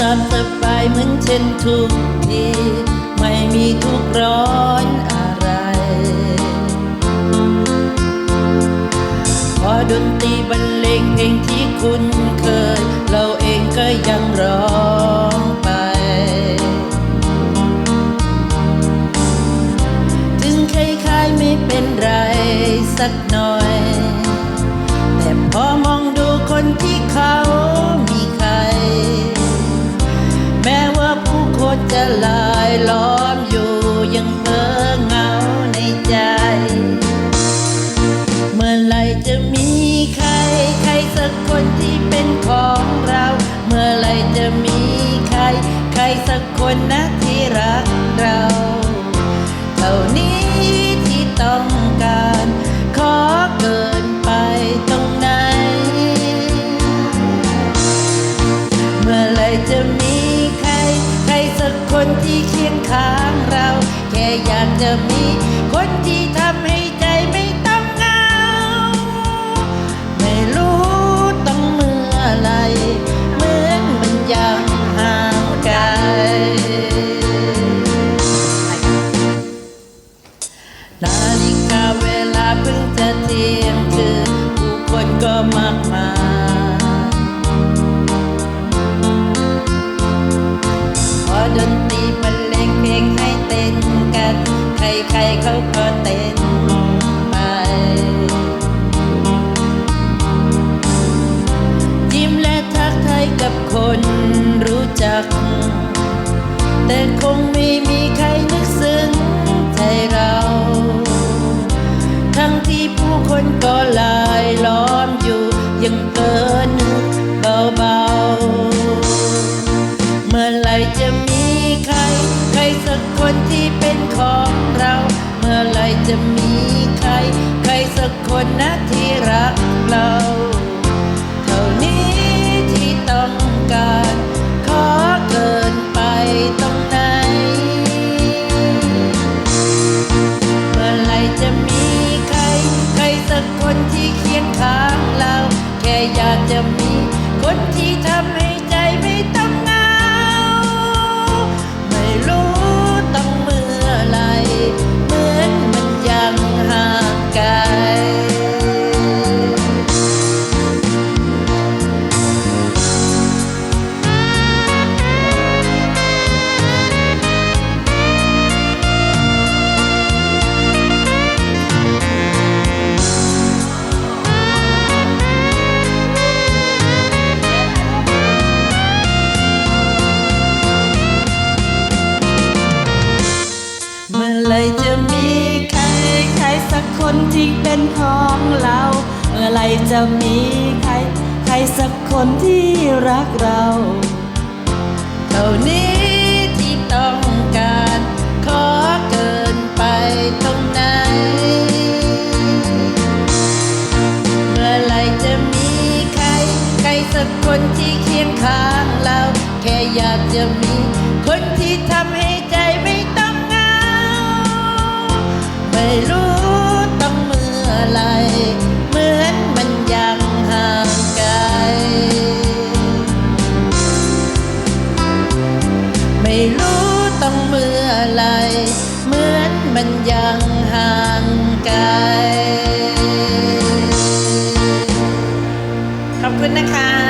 ตามสบายเหมือนเช่นทุกที ไม่มีทุกร้อนอะไร พอดนตรีบรรเลงเพลงที่คุ้นเคย เราเองก็ยังร้องไป ถึงคล้ายๆไม่เป็นไรสักหน่อย แต่พอมองดูคนที่ จะมีใคร ใครสักคนนะที่รักเราเท่านี้ที่ต้องการ ขอเกินไปตรงไหน เมื่อไหรจะมีใคร ใครสักคนที่เคียงข้างเรา แค่อยากจะมีคนที่ทำ งไม่มีใครนึกซึ้งใจเรา ทั้งที่ผู้คนก็ลายล้อมอยู่ ยังเกินนึกเบาๆ เมื่อไหรจะมีใคร ใครสักคนที่เป็นของเรา เมื่อไหรจะมีใคร ใครสักคนนะที่รักเรา ยังมีคนที่ทำให้ใจไม่ต้องเหง คนที่เป็นของเรา เมื่อไหรจะมีใคร ใครสักคนที่รักเรา เท่านี้ที่ต้องการ ขอเกินไปตรงไหน เมื่อไหรจะมีใคร ใครสักคนที่เคียงข้างเรา แค่อยากจะมี คนที่ทำให้ใจไม่ต้องเหงาไม่รู้ เมื่อไรเหมือนมันยังห่างไกล ไม่รู้ต้องเมื่อไรเหมือนมันยังห่างไกล ขอบคุณนะคะ